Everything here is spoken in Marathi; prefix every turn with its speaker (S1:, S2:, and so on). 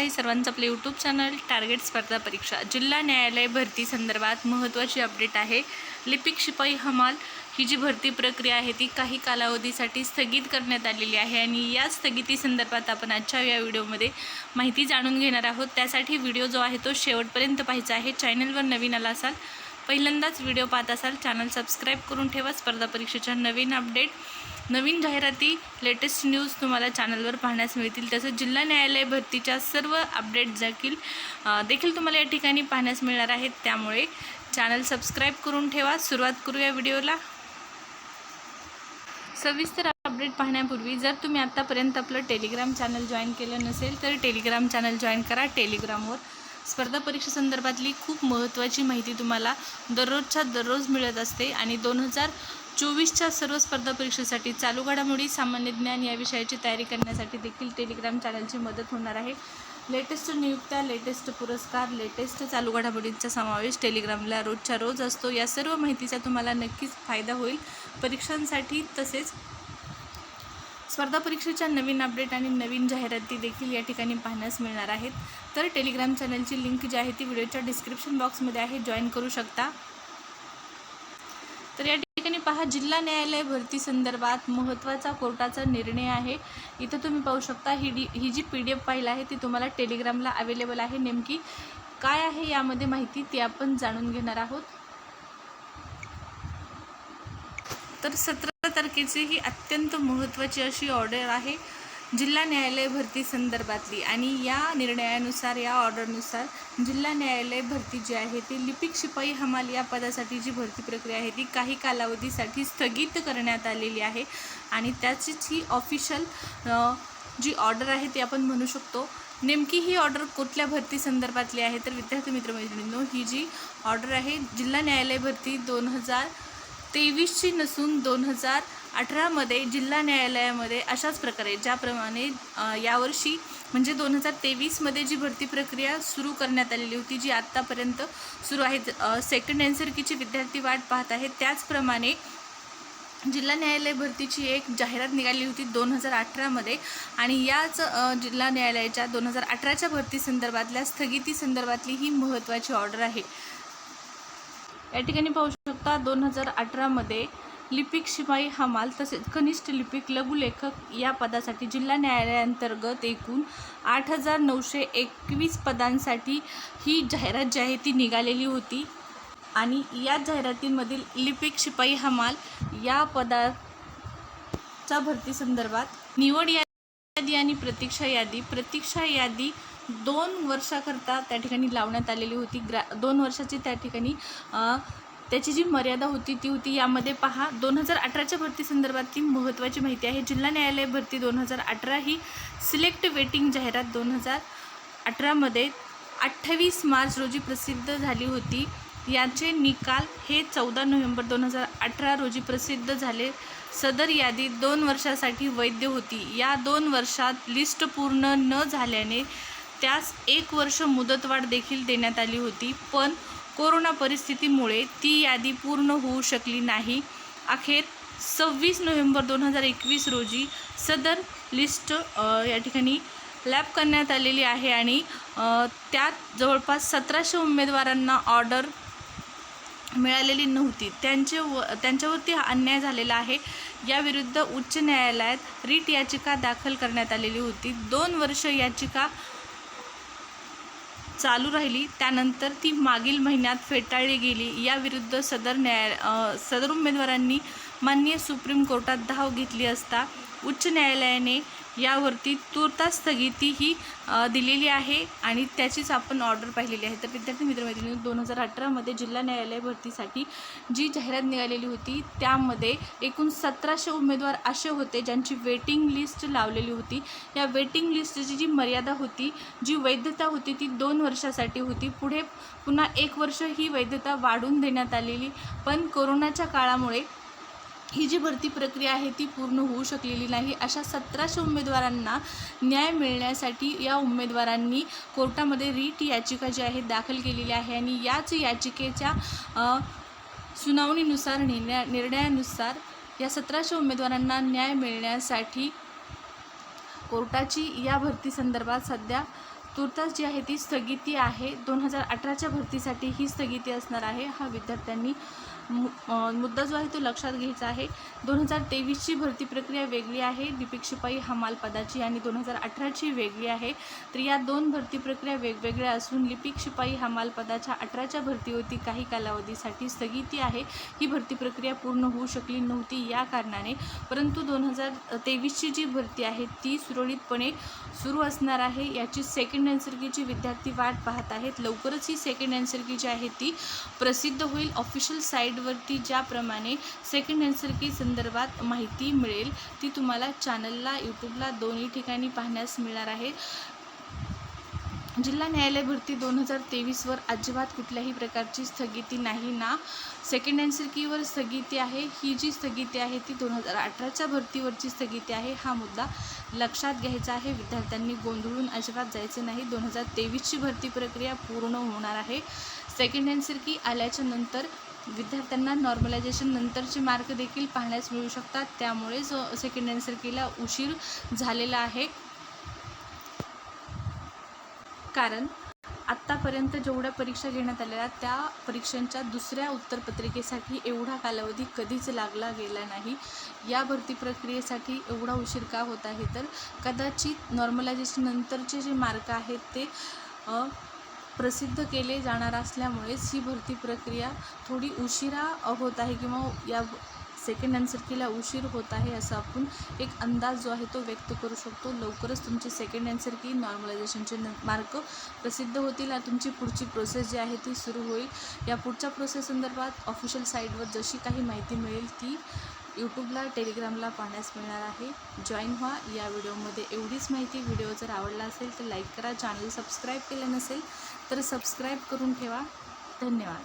S1: आहे. सर्वांचं आपलं यूट्यूब चॅनल टार्गेट स्पर्धा परीक्षा जिल्हा न्यायालय भरती संदर्भात महत्त्वाची अपडेट आहे. लिपिक शिपाई हमाल ही जी भरती प्रक्रिया आहे ती काही कालावधीसाठी स्थगित करण्यात आलेली आहे आणि या स्थगिती संदर्भात आपण आजच्या या व्हिडिओमध्ये माहिती जाणून घेणार आहोत. त्यासाठी व्हिडिओ जो आहे तो शेवटपर्यंत पाहायचा आहे. चॅनलवर नवीन आला असाल पहिल्यांदाच व्हिडिओ पाहत असाल चॅनल सबस्क्राईब करून ठेवा. स्पर्धा परीक्षेच्या नवीन अपडेट नवीन जाहिराती लेटेस्ट न्यूज तुम्हाला चॅनलवर पाहण्यास मिळतील. तसंच जिल्हा न्यायालय भरतीच्या सर्व अपडेट देखील देखील तुम्हाला या ठिकाणी पाहण्यास मिळणार आहेत. त्यामुळे चॅनल सबस्क्राईब करून ठेवा. सुरुवात करूया व्हिडिओला. सविस्तर अपडेट पाहण्यापूर्वी जर तुम्ही आत्तापर्यंत आपलं टेलिग्राम चॅनल जॉईन केलं नसेल तर टेलिग्राम चॅनल जॉईन करा. टेलिग्रामवर स्पर्धा परीक्षा संदर्भातली खूप महत्त्वाची माहिती तुम्हाला दररोजच्या दररोज मिळत असते. आणि दोन हजार चोवीसच्या सर्व स्पर्धा परीक्षेसाठी चालू घडामोडी सामान्य ज्ञान या विषयाची तयारी करण्यासाठी देखील टेलिग्राम चॅनलची मदत होणार आहे. लेटेस्ट नियुक्त्या लेटेस्ट पुरस्कार लेटेस्ट चालू घडामोडींचा समावेश टेलिग्रामला रोजच्या रोज असतो. या सर्व माहितीचा तुम्हाला नक्कीच फायदा होईल. परीक्षांसाठी तसेच स्पर्धा परीक्षेच्या नवीन अपडेट आणि नवीन जाहिराती देखील या ठिकाणी पाहण्यास मिळणार आहेत. तर टेलिग्राम चॅनलची लिंक जी आहे ती व्हिडिओच्या डिस्क्रिप्शन बॉक्समध्ये आहे. जॉईन करू शकता. तर या ठिकाणी पहा जिल्हा न्यायालय भरती संदर्भात महत्त्वाचा कोर्टाचा निर्णय आहे. इथं तुम्ही पाहू शकता ही डी ही G P D F file आहे ती तुम्हाला टेलिग्रामला अवेलेबल आहे. नेमकी काय आहे यामध्ये माहिती ती आपण जाणून घेणार आहोत. तर सतरा तारखेची ही अत्यंत महत्त्वाची अशी ऑर्डर आहे. जिल्हा न्यायालय भरती संदर्भातली आणि या निर्णयानुसार या ऑर्डरनुसार जिल्हा न्यायालय भरती जी आहे ती लिपिक शिपाई हमाल या पदासाठी जी भरती प्रक्रिया आहे ती काही कालावधीसाठी स्थगित करण्यात आलेली आहे. आणि त्याचीच ही ऑफिशियल जी ऑर्डर आहे ती आपण म्हणू शकतो. नेमकी ही ऑर्डर कुठल्या भरती संदर्भातली आहे तर विद्यार्थी मित्रमैत्रिणींनो ही जी ऑर्डर आहे जिल्हा न्यायालय भरती दोन हजार तेवीसची नसून दोन हजार अठरामध्ये जिल्हा न्यायालयामध्ये अशाच प्रकारे ज्याप्रमाणे यावर्षी म्हणजे दोन हजार तेवीसमध्ये जी भरती प्रक्रिया सुरू करण्यात आलेली होती जी आत्तापर्यंत सुरू आहे सेकंड एन्सरकीची विद्यार्थी वाट पाहत आहेत त्याचप्रमाणे जिल्हा न्यायालय भरतीची एक जाहिरात निघाली होती दोन हजार अठरामध्ये आणि याच जिल्हा न्यायालयाच्या दोन हजार अठराच्या भरती संदर्भातल्या स्थगिती संदर्भातली ही महत्त्वाची ऑर्डर आहे. या ठिकाणी पाहू शकता दोन हजार अठरामध्ये लिपिक शिपाई हमाल तसेच कनिष्ठ लिपिक लघुलेखक या पदासाठी जिल्हा न्यायालयाअंतर्गत एकूण आठ हजार नऊशे एकवीस पदांसाठी ही जाहिरात जी आहे ती निघालेली होती. आणि या जाहिरातींमधील लिपिक शिपाई हमाल या पदाच्या भरती संदर्भात निवड यादी आणि प्रतीक्षा यादी प्रतीक्षा यादी दोन वर्षाकरता त्या ठिकाणी लावण्यात आलेली होती. ग्रा दोन वर्षाची त्या ठिकाणी त्याची जी मर्यादा होती ती होती यामध्ये पहा दोन हजार अठराच्या भरती संदर्भातली महत्त्वाची माहिती आहे. जिल्हा न्यायालय भरती दोन हजार अठरा ही सिलेक्ट वेटिंग जाहिरात दोन हजार अठरामध्ये अठ्ठावीस मार्च रोजी प्रसिद्ध झाली होती. याचे निकाल हे चौदा नोव्हेंबर दोन हजार अठरा रोजी प्रसिद्ध झाले. सदर यादी दोन वर्षासाठी वैध होती. या दोन वर्षात लिस्ट पूर्ण न झाल्याने त्यास एक वर्ष मुदतवाढ देखील देण्यात आली होती. पण कोरोना परिस्थितीमुळे ती यादी पूर्ण होऊ शकली नाही. अखेर सव्वीस नोव्हेंबर दोन हजार एकवीस रोजी सदर लिस्ट या ठिकाणी लॅब करण्यात आलेली आहे आणि त्यात जवळपास सतराशे उमेदवारांना ऑर्डर मिळालेली नव्हती. त्यांचे व त्यांच्यावरती हा अन्याय झालेला आहे. याविरुद्ध उच्च न्यायालयात रीट याचिका दाखल करण्यात आलेली होती. दोन वर्ष याचिका चालू राहिली त्यानंतर ती मागील महिन्यात फेटाळली गेली. याविरुद्ध सदर न्याय सदर उमेदवारांनी माननीय सुप्रीम कोर्टात धाव घेतली असता उच्च न्यायालयाने यावरती तुर्तास स्थगिती ही दिलेली आहे आणि त्याचीच आपण ऑर्डर पाहिलेली आहे. तर विद्यार्थी मित्रमैत्रिणी दोन हजार अठरामध्ये जिल्हा न्यायालय भरतीसाठी जी जाहिरात निघालेली होती त्यामध्ये एकूण सतराशे उमेदवार असे होते ज्यांची वेटिंग लिस्ट लावलेली होती. या वेटिंग लिस्टची जी मर्यादा होती जी वैधता होती ती दोन वर्षासाठी होती. पुढे पुन्हा एक वर्ष ही वैधता वाढवून देण्यात आलेली. पण कोरोनाच्या काळामुळे ही जी भरती प्रक्रिया आहे ती पूर्ण होऊ शकलेली नाही. अशा सतराशे उमेदवारांना न्याय मिळण्यासाठी या उमेदवारांनी कोर्टामध्ये रीट याचिका जी आहे दाखल केलेली आहे आणि याच याचिकेच्या सुनावणीनुसार निर्णया निर्णयानुसार या सतराशे उमेदवारांना न्याय मिळण्यासाठी कोर्टाची या भरती संदर्भात सध्या तुर्तास जी आहे ती स्थगिती आहे. दोन हजार अठराच्या भरतीसाठी ही स्थगिती असणार आहे. हा विद्यार्थ्यांनी मुद्दा जो आहे तो लक्षात घ्यायचा आहे. दोन हजार तेवीसची भरती प्रक्रिया वेगळी आहे. लिपिक शिपाई हमाल पदाची आणि दोन हजार अठराची वेगळी आहे. तर या दोन भरती प्रक्रिया वेगवेगळ्या असून लिपिक शिपाई हमाल पदाच्या अठराच्या भरतीवरती काही कालावधीसाठी स्थगिती आहे. ही भरती प्रक्रिया पूर्ण होऊ शकली नव्हती या कारणाने. परंतु दोन हजार तेवीसची जी भरती आहे ती सुरळीतपणे सुरू असणार आहे. याची सेकंड अँसरकीची विद्यार्थी वाट पाहत आहेत. लवकरच ही सेकंड अँसरकी जी आहे. ती प्रसिद्ध होईल. ऑफिशियल वेबसाईटवरती ज्याप्रमाणे सेकंड अँसरकी संदर्भात माहिती मिळेल ती तुम्हाला चॅनलला यूट्यूबला दोन्ही ठिकाणी पाहण्यास मिळणार आहे. जिल्हा न्यायालय भरती दोन हजार तेवीसवर अजिबात कुठल्याही प्रकारची स्थगिती नाही ना. सेकंड अँसरकीवर स्थगिती आहे. ही जी स्थगिती आहे ती दोन हजार अठराच्या भरतीवरची स्थगिती आहे. हा मुद्दा लक्षात घ्यायचा आहे. विद्यार्थ्यांनी गोंधळून अजिबात जायचं नाही. दोन हजार तेवीसची भरती प्रक्रिया पूर्ण होणार आहे. सेकंड अँसरकी आल्याच्यानंतर विद्यार्थ्यांना नॉर्मलायझेशन नंतरचे मार्क देखील पाहण्यास मिळू शकतात. त्यामुळेच सेकंड अँसरकीला उशीर झालेला आहे. कारण आत्तापर्यंत जेवढ्या परीक्षा घेण्यात आलेल्या त्या परीक्षांच्या दुसऱ्या उत्तरपत्रिकेसाठी एवढा कालावधी कधीच लागला गेला नाही. या भरती प्रक्रियेसाठी एवढा उशीर का होत आहे? तर कदाचित नॉर्मलायझेशन नंतरचे जे मार्क आहेत ते प्रसिद्ध केले जाणार असल्यामुळेच ही भरती प्रक्रिया थोडी उशिरा होत आहे किंवा या सेकंड अँसरकीला उशीर होत आहे असं आपण एक अंदाज जो आहे तो व्यक्त करू शकतो. लवकरच तुमचे सेकंड अँसर की नॉर्मलायझेशनचे न मार्क प्रसिद्ध होतील आणि तुमची पुढची प्रोसेस जी आहे ती सुरू होईल. या पुढच्या प्रोसेस संदर्भात ऑफिशियल साईटवर जशी काही माहिती मिळेल ती यूट्यूबला टेलिग्रामला पाहण्यास मिळणार आहे. जॉईन व्हा. या व्हिडिओमध्ये एवढीच माहिती. व्हिडिओ जर आवडला असेल तर लाईक करा. चॅनल सबस्क्राईब केलं नसेल तर सबस्क्राईब करून ठेवा. धन्यवाद.